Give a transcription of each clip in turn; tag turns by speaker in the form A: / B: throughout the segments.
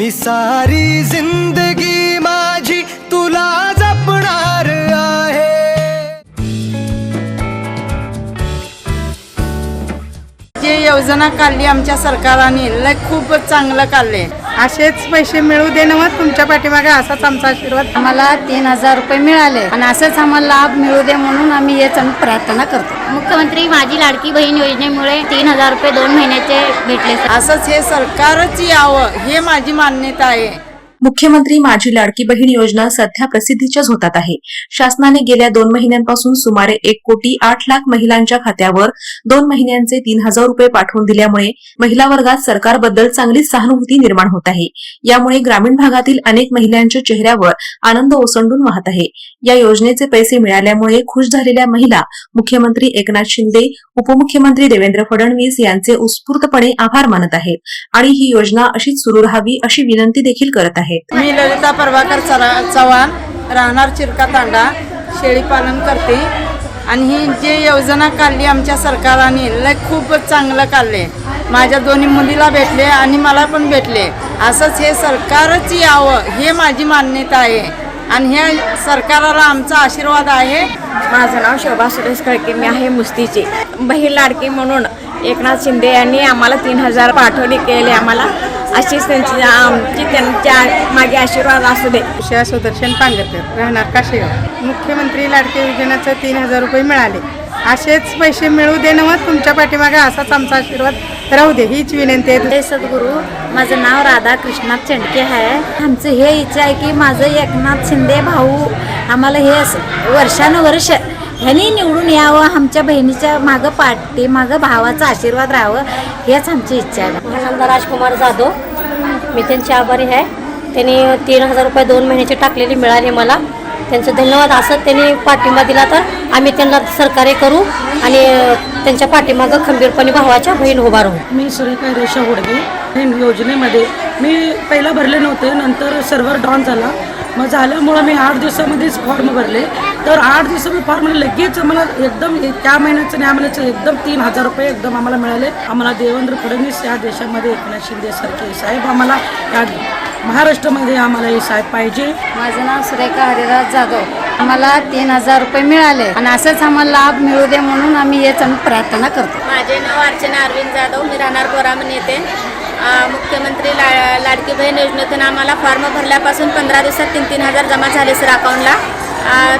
A: मी सारी जिंदगी माझी तुला जपणार आहे.
B: जे योजना काढली आमच्या सरकारने लय खूपच चांगलं काढले
C: असेच पैसे मिळू दे ना मग तुमच्या पाठीमागे असाच आमचा आशीर्वाद.
B: आम्हाला तीन हजार रुपये मिळाले आणि असंच आम्हाला लाभ मिळू दे म्हणून आम्ही हेच आम्ही प्रार्थना करतो.
D: मुख्यमंत्री माझी लाडकी बहीण योजनेमुळे तीन हजार रुपये दोन महिन्याचे भेटले.
B: असंच हे सरकारच यावं हे माझी मान्यता आहे.
E: मुख्यमंत्री माझी लाडकी बहीण योजना सध्या प्रसिद्धीच्या झोतात आहे. शासनाने गेल्या दोन महिन्यांपासून सुमारे एक कोटी आठ लाख महिलांच्या खात्यावर दोन महिन्यांचे तीन हजार रुपये पाठवून दिल्यामुळे महिला वर्गात सरकारबद्दल चांगलीच सहानुभूती निर्माण होत आहे. यामुळे ग्रामीण भागातील अनेक महिलांच्या चेहऱ्यावर आनंद ओसंडून वाहत आहे. या योजनेचे पैसे मिळाल्यामुळे खुश झालेल्या महिला मुख्यमंत्री एकनाथ शिंदे उपमुख्यमंत्री देवेंद्र फडणवीस यांचे उत्स्फूर्तपणे आभार मानत आहेत. आणि ही योजना अशीच सुरू राहावी अशी विनंती देखील करत आहेत.
B: मी ललिता प्रभाकर चरा- चव्हाण राहणार चिरका तांडा शेळी पालन करते. आणि ही जे योजना काढली आमच्या सरकारने लय खूपच चांगलं काढले माझ्या दोन्ही मुलीला भेटले आणि मला पण भेटले. असंच हे सरकारच यावं हे माझी मान्यता आहे. आणि ह्या सरकाराला आमचा आशीर्वाद आहे.
F: माझं नाव शोभा सुरेश कळके मी आहे मुस्तीची. बहीण लाडकी म्हणून एकनाथ शिंदे यांनी आम्हाला तीन हजार पाठवणी केले आम्हाला. अशीच त्यांची आमची त्यांच्या मागे आशीर्वाद असू दे
C: उषा सुदर्शन पांगरकर राहणार काशेगाव. मुख्यमंत्री लाडके योजनेचे तीन हजार रुपये मिळाले. असेच पैसे मिळू दे ना मग तुमच्या पाठीमागे असाच आमचा आशीर्वाद राहू दे हीच विनंती आहे.
D: सद्गुरू. माझं नाव राधा कृष्णात चेंडके आहे. आमचं हे इच्छा आहे की माझं एकनाथ शिंदे भाऊ आम्हाला हे असं वर्षानुवर्ष ह्यांनी निवडून यावं आमच्या बहिणीच्या मागं पाठी मागं भावाचा आशीर्वाद राहावं हेच आमची इच्छा आहे.
G: माझा राजकुमार जाधव. मी त्यांचे आभारी आहे. त्यांनी तीन हजार रुपये दोन महिन्याचे टाकलेले मिळाले मला. त्यांचं धन्यवाद असं त्यांनी पाठिंबा दिला तर आम्ही त्यांना सहकार्य करू आणि त्यांच्या पाठीमागं खंबीरपणे भावाच्या बहीण उभा राहू.
H: मी सुरेखा रेषा होडगे. योजनेमध्ये मी पहिला भरले नव्हते नंतर सर्व्हर डाऊन झाला. मग झाल्यामुळं मी आठ दिवसामध्येच फॉर्म भरले. तर आठ दिवसामध्ये फॉर्म लगेच आम्हाला एकदम त्या महिन्याचं आणि या महिन्याचं एकदम तीन हजार रुपये एकदम आम्हाला मिळाले. आम्हाला देवेंद्र फडणवीस या देशामध्ये एकनाथ शिंदेसारखे साहेब आम्हाला या महाराष्ट्रामध्ये आम्हाला हे साहेब पाहिजे.
B: माझं नाव सुरेखा हरिराज जाधव. आम्हाला तीन हजार रुपये मिळाले. आणि असंच आम्हाला लाभ मिळू दे म्हणून आम्ही आम्ही प्रार्थना करतो.
F: माझे नाव अर्चना अरविंद जाधव. मी राहणार बोरामण येते मुख्यमंत्री ला लाडकी बहीण योजनेतून आम्हाला फॉर्म भरल्यापासून पंधरा दिवसात तीन तीन हजार जमा झाले सर अकाउंटला.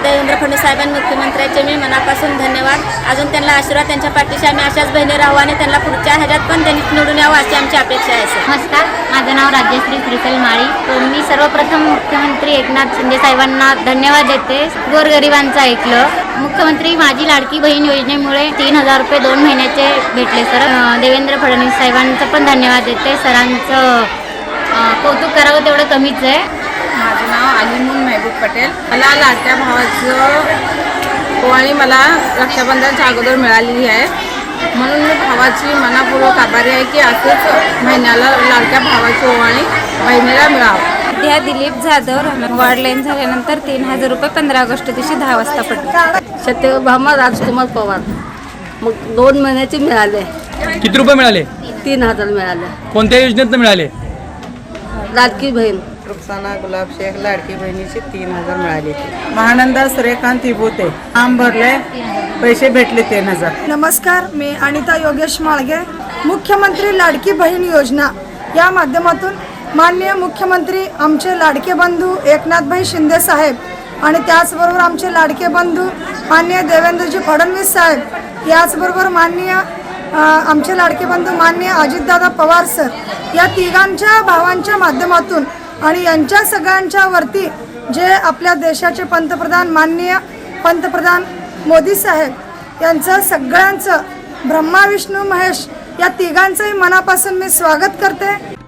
F: देवेंद्र फडणवीस साहेबांनी मुख्यमंत्र्यांचे मी मनापासून धन्यवाद. अजून त्यांना आशीर्वाद त्यांच्या पाठीशी आम्ही अशाच बहिणी राहू आणि त्यांना पुढच्या ह्याच्यात पण त्यांनी निवडून यावं अशी आमची अपेक्षा आहे सर.
D: नमस्कार. माझं नाव राज्यश्री श्रीकल माळी. तर मी सर्वप्रथम मुख्यमंत्री एकनाथ शिंदे साहेबांना धन्यवाद देते. गोरगरिबांचं ऐकलं. मुख्यमंत्री माझी लाडकी बहीण योजनेमुळे तीन हजार रुपये दोन महिन्याचे भेटले सर. देवेंद्र फडणवीस साहेबांचं पण धन्यवाद देते. सरांचं कौतुक करावं तेवढं कमीच आहे.
B: माझं नाव अलिमून महबूब पटेल. मला लाडक्या भावाचं ओवाळी मला रक्षाबंधनच्या अगोदर मिळालेली आहे. म्हणून मी भावाची मनापूर्वक आभारी आहे की असंच महिन्याला लाडक्या भावाची ओवाळी बहिणीला मिळावं.
I: त्या दिलीप जाधव लाईन झाल्यानंतर तीन हजार रुपये पंधरा ऑगस्ट दिवशी दहा वाजता पडले
G: सत्यभामा राजकुमार पवार. मग दोन महिन्याचे मिळाले.
J: किती रुपये मिळाले?
G: तीन हजार मिळाले.
J: कोणत्या योजनेत मिळाले?
G: लाडकी बहीण.
C: रुखसाना गुलाब शेख लाडकी बहिणीचे तीन हजार मिळाले महानंदा सूर्यकांत विभूते. काम भरले पैसे भेटले तीन हजार.
K: नमस्कार मी अनिता योगेश माळगे मुख्यमंत्री लाडकी बहीण योजना. या माध्यमातून माननीय मुख्यमंत्री आमचे लाडके बंधू एकनाथभाई शिंदे साहेब आणि त्याचबरोबर आमचे लाडके बंधू माननीय देवेंद्रजी फडणवीस साहेब याचबरोबर माननीय आमचे लाडके बंधू माननीय अजितदादा पवार सर या तिघांच्या भावांच्या माध्यमातून आणि यांच्या सगळ्यांच्या वरती जे आपल्या देशाचे पंतप्रधान माननीय पंतप्रधान मोदी साहेब यांचं सगळ्यांचं ब्रह्मा विष्णू महेश या तिघांचंही मनापासून मी स्वागत करते.